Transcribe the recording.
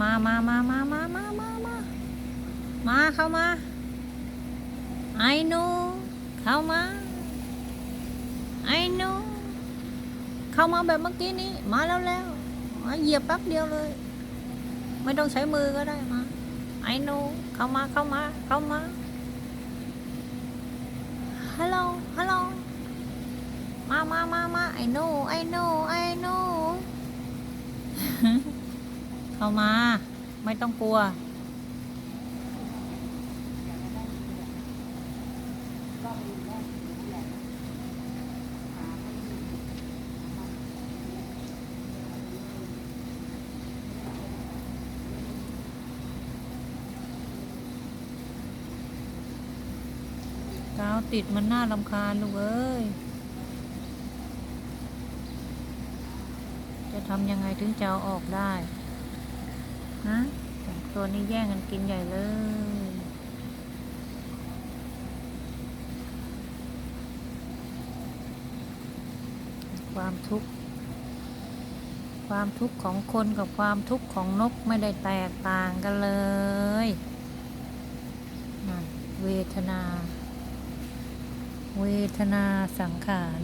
มามามามามามามามามาเข้ามาไอ้นูเข้ามาไอ้นูเข้ามาแบบเมื่อกี้นี้ มาแล้วแล้วมาเหยียบแป๊บเดียวเลย ไม่ต้องใช้มือก็ได้มาไอ้นูเข้ามาเข้ามาเข้ามาฮัลโหลฮัลโหลมามามามาไอ้นูไอ้นูไอ้นู เข้ามา ไม่ต้องกลัว กาวติดมันน่าลำคาญลูกเอ้ยจะทำยังไงถึงจะเอาออกได้ ฮะตัวนี้แย่งกันกินใหญ่เลย ความทุกข์ ความทุกข์ของคนกับความทุกข์ของนกไม่ได้แตกต่างกันเลยนั่นเวทนา เวทนาสังขาร